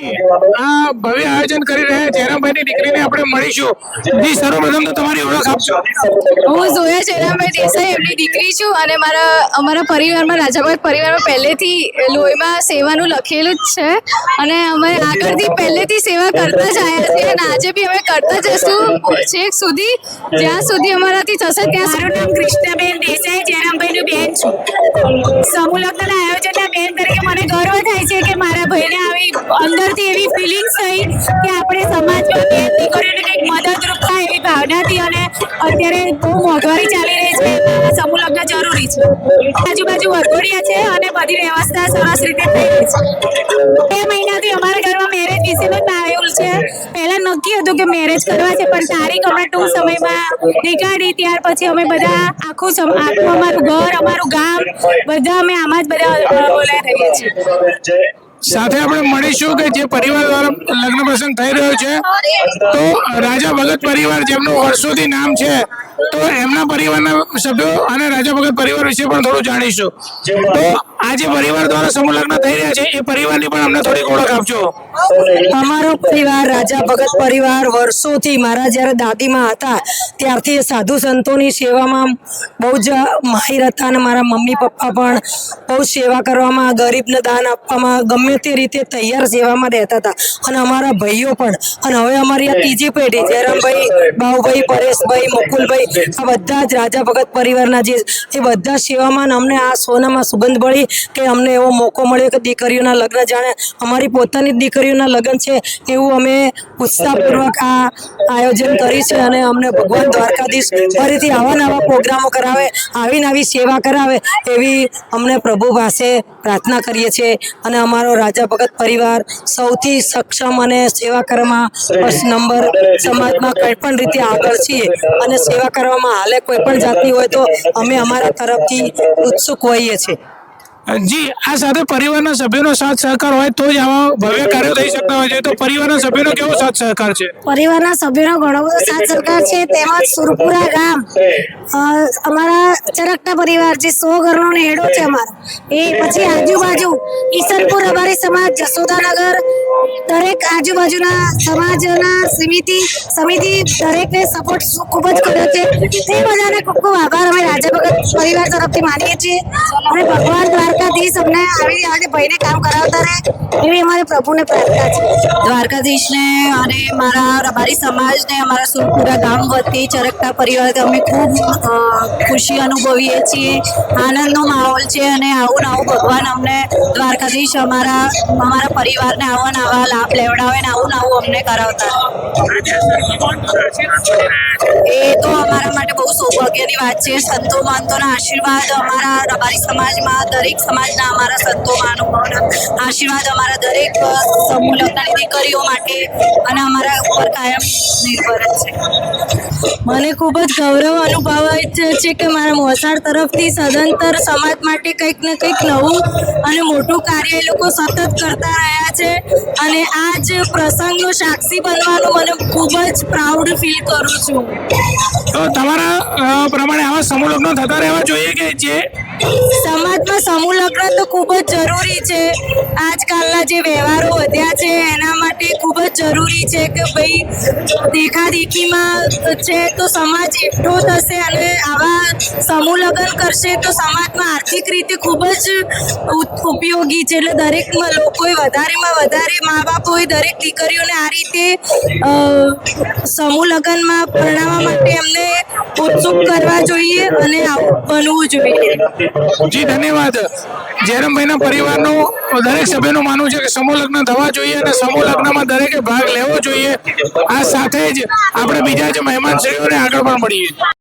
ભવ્ય આયોજન કરી રહ્યા જયરામભાઈની દીકરીને આપણે મળીશું. જી સર્વપ્રથમ તો તમારી ઓળખ આપશો. હું જોયા જયરામભાઈ દેસાઈ એમની દીકરી છું અને મારા અમારા પરિવારમાં રાજાભાઈ પરિવારમાં પહેલેથી લોહીમાં સેવાનું લખેલું જ છે. અને અમે આગળથી પહેલેથી સેવા કરતા જ આવ્યા છીએ અને આજે બી અમે કરતા જશું છેક સુધી. જ્યાં સુધી અમારાથી થશે ત્યાં મારું નામ કૃષ્ણાબેન દેસાઈ જયરામભાઈનું બેન છું. સમૂહ લગ્નના આયોજનના ભાઈને આવી અંદરથી એવી ફિલિંગ્સ થઈ કે આપણે સમાજમાં બે દીકરીઓને કંઈક મદદરૂપ થાય એવી ભાવનાથી અને અત્યારે બહુ મોંઘવારી ચાલી રહી છે. સમૂહ લગ્ન જરૂરી છે. આજુબાજુ વરઘોડિયા છે અને બધી વ્યવસ્થા સરસ રીતે થઈ રહી છે. બે મહિનાથી અમારા ઘરમાં મેરેજ વિશેનું જ આવ્યું છે. પહેલાં નક્કી હતું કે મેરેજ કરવા છે, પણ તારીખ અમે ટૂંક સમયમાં નીકાળી. ત્યાર પછી અમે બધા આખું આખું અમારું ઘર, અમારું ગામ, બધા અમે આમાં જ બધા બોલાઈ રહીએ છીએ. સાથે આપણે મળીશું કે જે પરિવાર દ્વારા લગ્ન પ્રસંગ થઈ રહ્યો છે. તો રાજા ભગત પરિવાર જેમનું વર્ષોથી નામ છે, તો એમના પરિવારના સભ્યો અને રાજા ભગત પરિવાર વિશે પણ થોડું જાણીશું. તો આ જે પરિવાર દ્વારા સમૂહ થઈ રહ્યા છે, એ પરિવારની પણ અમને થોડીક ઓળખ આપજો. અમારો પરિવાર, રાજા ભગત પરિવાર વર્ષોથી મારા જ્યારે દાદીમાં હતા, ત્યારથી સાધુ સંતોની સેવામાં બહુ જ માહિર હતા અને મારા મમ્મી, પપ્પા પણ બહુ સેવા કરવામાં, ગરીબને દાન આપવામાં, ગમે તે રીતે તૈયાર સેવામાં રહેતા હતા. અને અમારા ભાઈઓ પણ, અને હવે અમારી આ ત્રીજી પેઢી, જયરામભાઈ બાહુભાઈ પરેશભાઈ, મુકુલભાઈ, આ બધા જ રાજા ભગત પરિવારના જે, એ બધા સેવામાં અમને આ સોનામાં સુગંધ મળી. કે અમને એવો મોકો મળ્યો કે દીકરીઓના લગ્ન જાણે અમારી પોતાની દીકરીઓના લગ્ન છે એવું અમે ઉત્સાહપૂર્વક આ આયોજન કરી છે અને અમને ભગવાન દ્વારકાધીશ ફરીથી આવા નવા પ્રોગ્રામો કરાવે આવી નવી સેવા કરાવે એવી અમને પ્રભુ પાસે પ્રાર્થના કરીએ છીએ. અને અમારો રાજા ભગત પરિવાર સૌથી સક્ષમ અને સેવા કરવામાં ફર્સ્ટ નંબર સમાજમાં કંઈ પણ રીતે આગળ છીએ અને સેવા કરવામાં હાલે કોઈ પણ જાતની હોય તો અમે અમારા તરફથી ઉત્સુક હોઈએ છીએ. જી આ સાથે પરિવારના સભ્યોનો સાથ સહકાર હોય તો જ આવા ભવ્ય કાર્યો થઈ શકતા હોય છે. તો પરિવારના સભ્યોનો કેવો સાથ સહકાર છે? પરિવારના સભ્યોનો ઘણો બધો સાથ સહકાર છે. તેમજ સુરપુરા ગામ અમારા ચરકટા પરિવાર જે સો ઘરનો નેડો છે અમારો. એ પછી આજુબાજુ ઈસનપુર અમારી સમાજ જસોદાનગર દરેક આજુબાજુના સમાજના સમિતિ સમિતિ દરેકને સપોર્ટ ખૂબ જ કર્યો છે. તે બધાને ખૂબ ખૂબ આભાર. અમે રાજા ભગત પરિવાર તરફથી માનીએ છીએ. અને ભગવાન દ્વારકાધીશ અમને આવી રીતે ભાઈને કામ કરાવતા રહે. એવી અમારે પ્રભુને પ્રાર્થના છે. દ્વારકાધીશને અને મારા, અમારી સમાજને, અમારા સુરપુરા ગામ વતી ચરકતા પરિવાર અમે ખૂબ ખુશી અનુભવીએ છીએ. આનંદનો માહોલ છે અને આવું ને આવું ભગવાન અમને દ્વારકાધીશ અમારા અમારા પરિવારને આવા ને આવા લાભ લેવડાવે ને આવું નવું અમને કરાવતા. એ તો અમારા માટે બહુ સૌભાગ્યની વાત છે. સંતો મહંતોના આશીર્વાદ અમારા રબારી સમાજમાં, દરેક સમાજના અમારા સંતો મહાનુભાવોના આશીર્વાદ અમારા દરેક સમૂહ દીકરીઓ માટે અને અમારા ઉપર કાયમ નિર્ભર છે. મને ખૂબ જ ગૌરવ અનુભવાય છે કે મારા મોસાળ તરફથી સદંતર સમાજ માટે કંઈક ને કંઈક નવું અને મોટું કાર્ય એ લોકો સતત કરતા રહ્યા છે. અને આ જ પ્રસંગનો સાક્ષી બનવાનું મને ખૂબ જ પ્રાઉડ ફીલ કરું છું. તમારા પ્રમાણે આવા સમૂહ લગ્ન થતા રહેવા જોઈએ કે જે? સમાજમાં સમૂહ લગ્ન તો ખૂબ જ જરૂરી છે. આજકાલના જે વ્યવહારો વધ્યા છે એના માટે ખૂબ જ જરૂરી છે કે ભાઈ દેખાદેખીમાં છે તો સમાજ એકઠો થશે અને આવા સમૂહ લગ્ન કરશે તો સમાજમાં આર્થિક રીતે ખૂબ જ ઉપયોગી છે. એટલે દરેક લોકોએ વધારેમાં વધારે મા બાપોએ દરેક દીકરીઓને આ રીતે સમૂહ લગ્નમાં પરણાવવા માટે એમને ઉત્સુક કરવા જોઈએ અને બનવું જોઈએ. જી, ધન્યવાદ. જયરામભાઈના પરિવારનું, દરેક સભ્યનું માનવું છે કે સમૂહ લગ્ન થવા જોઈએ અને સમૂહ લગ્નમાં દરેકે ભાગ લેવો જોઈએ. આ સાથે જ આપણે બીજા જ મહેમાન શ્રીઓને આગળ પણ મળીએ.